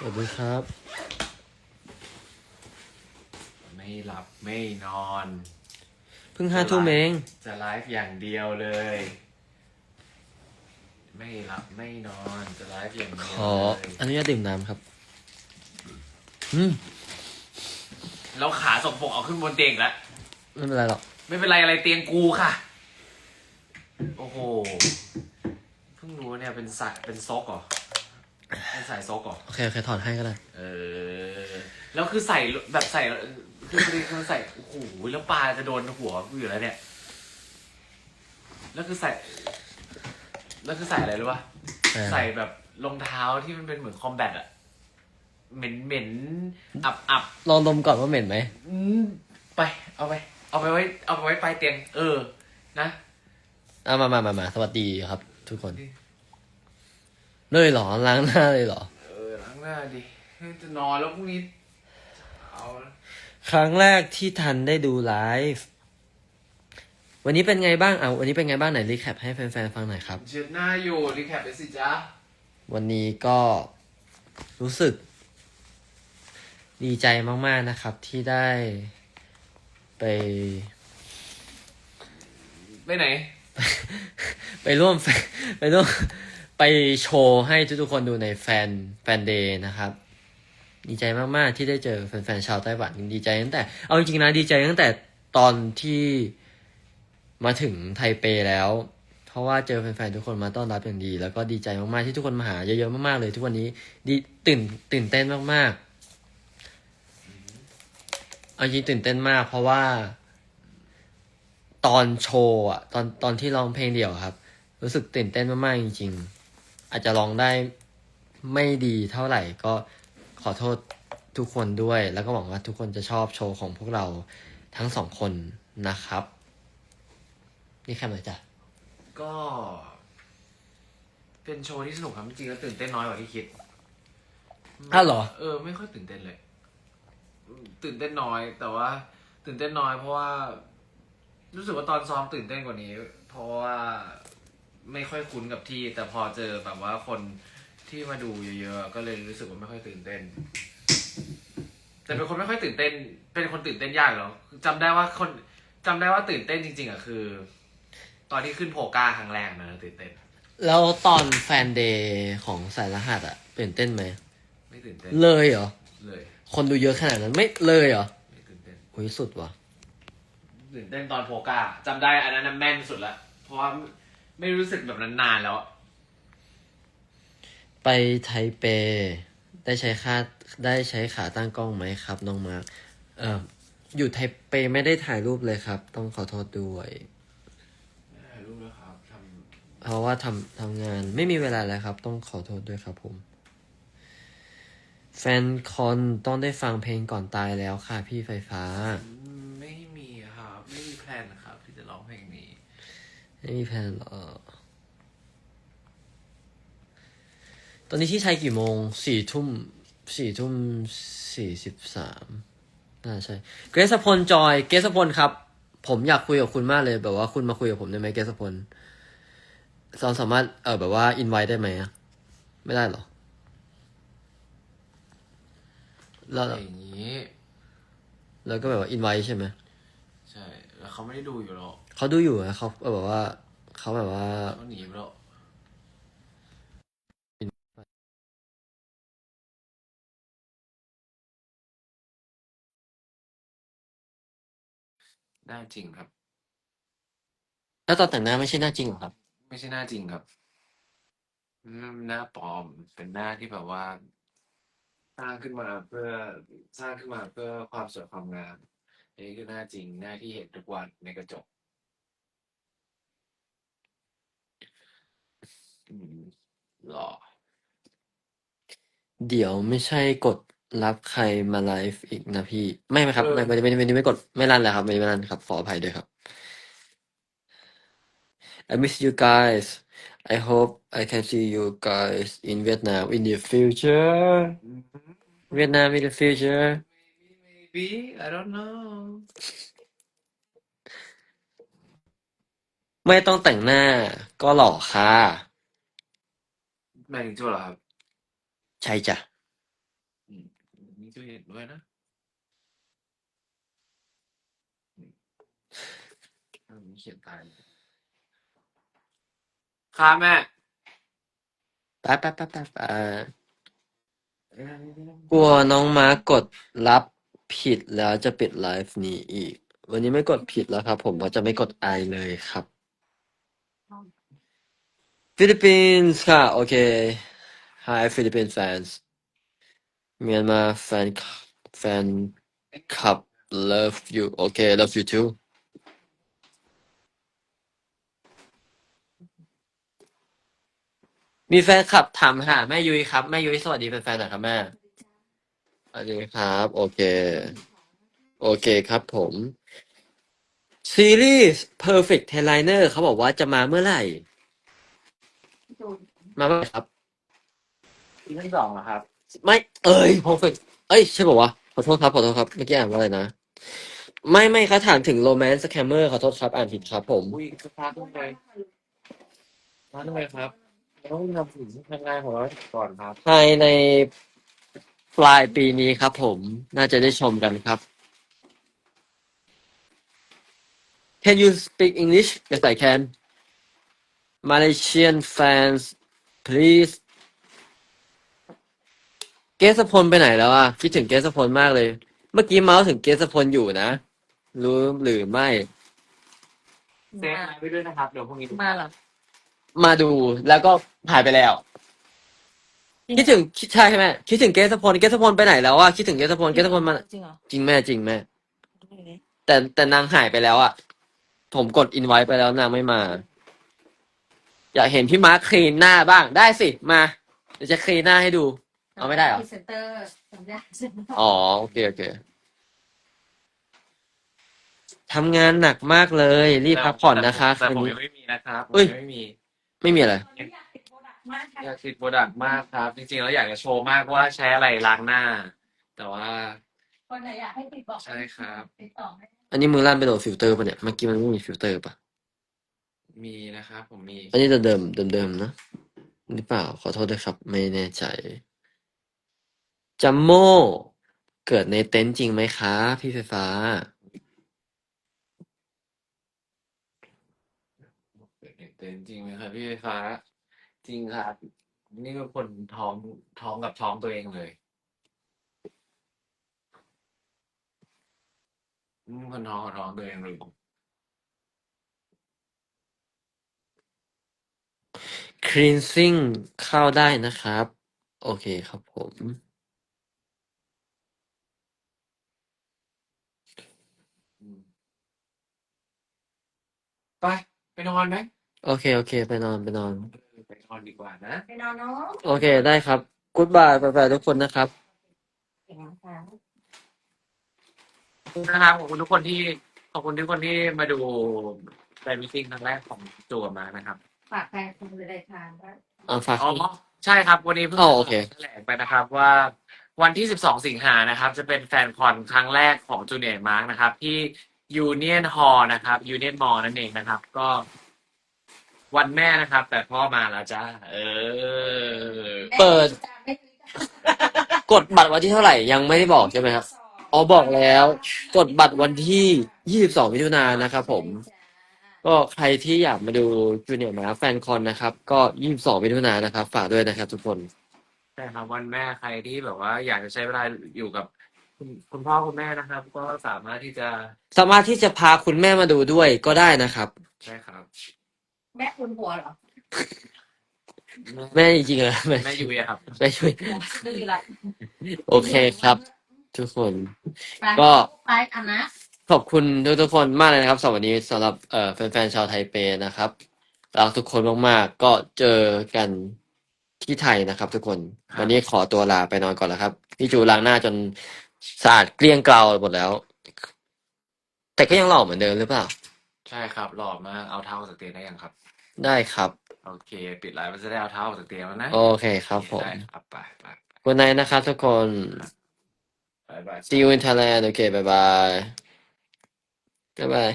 สวัสดีครับ ไม่หลับไม่นอนเพิ่งห้าทุ่มเองจะไลฟ์อย่างเดียวเลย ไม่หลับไม่นอนจะไลฟ์อย่างเดียวขอเลยอนุญาตดื่มน้ำครับอืมแล้วขาสกปรกเอาขึ้นบนเตียงอีกแล้วไม่เป็นไรหรอกไม่เป็นไรอะไรเตียงกูค่ะ โอ้โหเพิ่งรู้ว่าเนี่ยเป็นสายเป็นซกเหรอ เป็นสายซกเหรอโอเคโอเคถอดให้ก็ได้ เออ แล้วคือใส่แบบใส่ คือคือคือใส่ โอ้โห แล้วปลาจะโดนหัวกูอยู่แล้วเนี่ย แล้วคือใส่ แล้วคือใส่อะไรรู้ป่ะ ใส่อะไร ใส่แบบรองเท้าที่มันเป็นเหมือนคอมแบทอะเหม็นเหม็นอับอับลองดมก่อนว่าเหม็นไหมอืมไป เอาไป เอาไปไว้ เอาไปไว้ปลายเตียง เออ นะ อะมามามามาสวัสดีครับ ทุกคน เลยเหรอล้างหน้าเลยเหรอ เออล้างหน้าดิจะนอนแล้วพรุ่งนี้เอาละครั้งแรกที่ทันได้ดูไลฟ์วันนี้เป็นไงบ้างอะวันนี้เป็นไงบ้างไหนรีแคปให้แฟนๆฟังหน่อยครับ เช็ดหน้าอยู่รีแคปไปสิจ๊ะวันนี้ก็รู้สึก ดีใจมากๆนะครับ ที่ได้ไป ไปไหน ไปร่วมแฟนไปร่วม ไปโชว์ให้ทุกๆคนดูในแฟนแฟนเดย์นะครับ ดีใจมากๆที่ได้เจอแฟนๆชาวไต้หวันดีใจตั้งแต่ เอาจริงๆนะดีใจตั้งแต่ตอนที่มาถึงไทเปแล้ว เพราะว่าเจอแฟนๆทุกคนมาต้อนรับอย่างดี แล้วก็ดีใจมากๆที่ทุกคนมาหาเยอะๆมากๆเลย ทุกวันนี้ดีตื่นตื่นเต้นมากๆเอาจริงตื่นเต้นมาก เพราะว่า ตอนโชว์อะตอนตอนที่ร้องเพลงเดี่ยวครับ รู้สึกตื่นเต้นมากๆจริง ๆ อาจจะร้องได้ไม่ดีเท่าไหร่ก็ขอโทษทุกคนด้วย แล้วก็หวังว่าทุกคนจะชอบโชว์ของพวกเราทั้งสองคนนะครับ นี่แค่ไหนอยจ้ะก็ เป็นโชว์ที่สนุกครับจริงๆแล้วตื่นเต้นน้อยกว่าที่คิดอ้าวเหรอ เออไม่ค่อยตื่นเต้นเลย ตื่นเต้นน้อย แต่ว่า ตื่นเต้นน้อยเพราะว่า รู้สึกว่าตอนซ้อมตื่นเต้นกว่านี้ เพราะว่า ไม่ค่อยคุ้นกับที่ แต่พอเจอแบบว่าคนที่มาดูเยอะๆ ก็เลยรู้สึกว่าไม่ค่อยตื่นเต้น แต่เป็นคนไม่ค่อยตื่นเต้น เป็นคนตื่นเต้นยากเหรอจำได้ว่าคนจำได้ว่าตื่นเต้นจริง ๆอะคือ ตอนที่ขึ้นโพก้าครั้งแรกนะตื่นเต้น แล้วตอนแฟนเดย์ของสายรหัสอะตื่นเต้นไหม ไม่ตื่นเต้นเลยเหรอ เลย คนดูเยอะขนาดนั้นไม่เลยเหรอไม่ตื่นเต้นโหยสุดว่ะ ตื่นเต้นตอนโพก้าจำได้อันนั้นนะแม่นสุดละเพราะว่า ไม่รู้สึกแบบนั้นนานแล้วอะไปไทเป ได้ใช้ค่าได้ใช้ขาตั้งกล้องไหมครับ น้องมาร์คเอออยู่ไทเปไม่ได้ถ่ายรูปเลยครับ ต้องขอโทษด้วย ไม่ถ่ายรูปแล้วครับทเพราะว่าทำทำงานไม่มีเวลาแล้วครับ ต้องขอโทษด้วยครับผม แฟนคอนต้องได้ฟังเพลงก่อนตายแล้วค่ะพี่ไฟฟ้าำไม่มีครับ ไม่มีแพลนนะครับ ที่จะร้องเพลงนี้ ไม่มีแพลนเหรอ ตอนนี้ที่ไทยกี่โมงสี่ทุ่มสี่ทุ่มสี่สิบสามน่าใช่ เกรซพลจอย เกรซพลครับ ผมอยากคุยกับคุณมากเลย แบบว่าคุณมาคุยกับผมได้ไหมเกรซพลเราสามารถเออแบบว่าอินไว้ได้ไหมอะไม่ได้เหรอแล้วอย่างนี้ แล้วก็แบบว่าอินไว้ใช่ไหมใช่ แล้วเขาไม่ได้ดูอยู่หรอกเขาดูอยู่นะเขาแบบว่าเขาแบบว่าเขาหนีไปแล้ว หน้าจริงครับ แล้วตอนแต่งหน้าไม่ใช่หน้าจริงเหรอครับ ไม่ใช่หน้าจริงครับอืมหน้าปลอมเป็นหน้าที่แบบว่า สร้างขึ้นมาเพื่อสร้างขึ้นมาเพื่อความสวยความงามอันนี้คือหน้าจริงหน้าที่เห็นทุกวันในกระจก อืมหล่อเดี๋ยวไม่ใช่กด รับใครมาไลฟ์อีกนะพี่ ไม่ไหมครับ เออไม่ไม่ไม่ไม่ไม่ไม่กดไม่รันแล้วครับ ไม่ไม่รันครับ ขออภัยด้วยครับ I miss you guys I hope I can see you guys in Vietnam in the future Vietnam in the future maybe I don't know ไม่ต้องแต่งหน้า ก็หล่อค่ะหมายถึงโจ้เหรอครับ ใช่จ้ะอืมนี่ จะเห็นด้วยนะอืมอันนี้เขียนตายครับแม่ แป๊บแป๊บแป๊บแป๊บอ่ากลัวน้องม้ากดรับผิดแล้วจะปิดไลฟ์นี้อีก วันนี้ไม่กดผิดแล้วครับ ผมก็จะไม่กดไอเลยครับ ฟิลิปปินส์ค่ะ โอเค Hi Philippine fans เมียนมา แฟนแฟนคลับ love you โอเค love you too มีแฟนคลับถามหาแม่ยุ้ยครับ แม่ยุ้ยสวัสดีแฟนๆหน่อยครับแม่สวัสดีครับ โอเค โอเคครับผม ซีรีส์ Perfect Headliner เขาบอกว่าจะมาเมื่อไหร่ มาเมื่อไหร่ครับ ซีซั่นสองเหรอครับ ไม่ เอ้ย Perfect เอ้ย ใช่ป่าวะ ขอโทษครับ ขอโทษครับ เมื่อกี้อ่านว่าอะไรนะ ไม่ไม่เขาถามถึง Romance Scammer ขอโทษครับ อ่านผิดครับผม อุ้ยสักพักต้องไปร้านทำไมครับต้องทำสิ่งที่ทำงานของเราก่อนครับ ภายในปลายปีนี้ครับผม น่าจะได้ชมกันครับ Can you speak English? Yes, I can. Malaysian fans, please. เกสพลไปไหนแล้วอะคิดถึงเกสพลมากเลย เมื่อกี้เมาส์ถึงเกสพลอยู่นะ รู้หรือไม่ เซฟไว้ด้วยนะครับ เดี๋ยวพรุ่งนี้ดูมาเหรอมาดูแล้วก็หายไปแล้ว คิดถึงคิดใช่ไหมคิดถึงเกสพลเกสพลไปไหนแล้วอะคิดถึงเกสพลเกสพลมาจริงเหรอจริงแม่จริงแม่ดูดิแต่แต่นางหายไปแล้วอะ ผมกดอินไว้ไปแล้วนางไม่มา อยากเห็นพี่มาร์คคลีนหน้าบ้างได้สิมาเดี๋ยวจะคลีนหน้าให้ดู เอาไม่ได้เหรอ พรีเซนเตอร์สัญญาเซ็นอ๋อโอเคโอเคทำงานหนักมากเลย รีบพักผ่อนนะคะแต่คืนผมนี้ ยังไม่มีนะครับผมเอ้ย ยังไม่มีไม่มีอะไร อยากติดโปรดักต์มากค่ะอยากติดโปรดักต์มากครับ จริงๆแล้วอยากจะโชว์มากว่าใช้อะไรล้างหน้า แต่ว่า คนไหนอยากให้ติดบอกใช่ครับ ติดต่อให้อันนี้มือลั่นไปโดนฟิลเตอร์ปะเนี่ยเมื่อกี้มันไม่มีฟิลเตอร์ปะมีนะครับผมมีอันนี้เดิมเดิมเดิมๆนะหรือเปล่าขอโทษด้วยครับ ไม่แน่ใจ จัมโม่ เกิดในเต็นท์จริงไหมคะ พี่ไฟฟ้าเต็นจริงไหมครับพี่ไฟฟ้า จริงครับ นี่ก็คนท้องท้องกับท้องตัวเองเลยอืมคนท้องกับท้องตัวเองเลย cleansing เข้าได้นะครับ โอเคครับผม อืม ไป ไปนอนไหมโอเค โอเค ไปนอน ไปนอน เออไปนอนดีกว่านะ ไปนอนเนาะโอเค ได้ครับกู๊ดบายแฟนๆทุกคนนะครับเก่งนะคะขอบคุณนะครับขอบคุณทุกคนที่ขอบคุณทุกคนที่มาดูแฟนมิทติ้งครั้งแรกของจูกับมานะครับฝากแฟนคุณเลยได้ทานว่าอ่าฝากอ๋อใช่ครับ วันนี้เพิ่งอ๋อโอเค แถลงไปนะครับว่า วันที่ 12 สิงหานะครับ จะเป็นแฟนคอนครั้งแรกของจูเนียร์มาร์กนะครับ ที่ยูเนียนฮอลนะครับยูเนียนมอลนั่นเองนะครับ ก็ วันแม่นะครับ แต่พ่อมาแล้วจ้าเออ เปิด กดบัตรวันที่เท่าไหร่ยังไม่ได้บอกใช่ไหมครับ อ๋อบอกแล้ว กดบัตรวันที่ 22 มิถุนายนนะครับผม ก็ใครที่อยากมาดูจูเนียร์มาแฟนคอนนะครับ ก็ 22 มิถุนายนนะครับ ฝากด้วยนะครับทุกคน ใช่ครับวันแม่ใครที่แบบว่า อยากจะใช้เวลาอยู่กับคุณคุณพ่อคุณแม่นะครับ ก็สามารถที่จะสามารถที่จะพาคุณแม่มาดูด้วยก็ได้นะครับ ใช่ครับ แม่คุณหัวเหรอแม่จริงๆเหรอแม่แม่ยูเอะครับแม่ช่วยดื้อละโอเคครับ ทุกคน ไปก็ ไปอันนะขอบคุณทุกทุกๆคนมากเลยนะครับสำหรับวันนี้สำหรับเอ่อแฟนๆชาวไทเปนะครับรักทุกคนมากๆ ก็เจอกัน ที่ไทยนะครับทุกคน ครับ วันนี้ขอตัวลาไปนอนก่อนแล้วครับ พี่จูล้างหน้าจนสะอาดเกลี้ยงเกลาหมดแล้ว แต่ก็ยังหล่อเหมือนเดิมหรือเปล่า ใช่ครับ หล่อมากเอาเท้าออกจากเตียงได้ยังครับ ได้ครับ โอเค ปิดไลฟ์มันจะได้เอาเท้าออกจากเตียงแล้วนะโอเคครับผมได้ครับไปไปวันไหนนะครับทุกคน บายบาย see you in Thailand โอเคบายบายบ๊ายบาย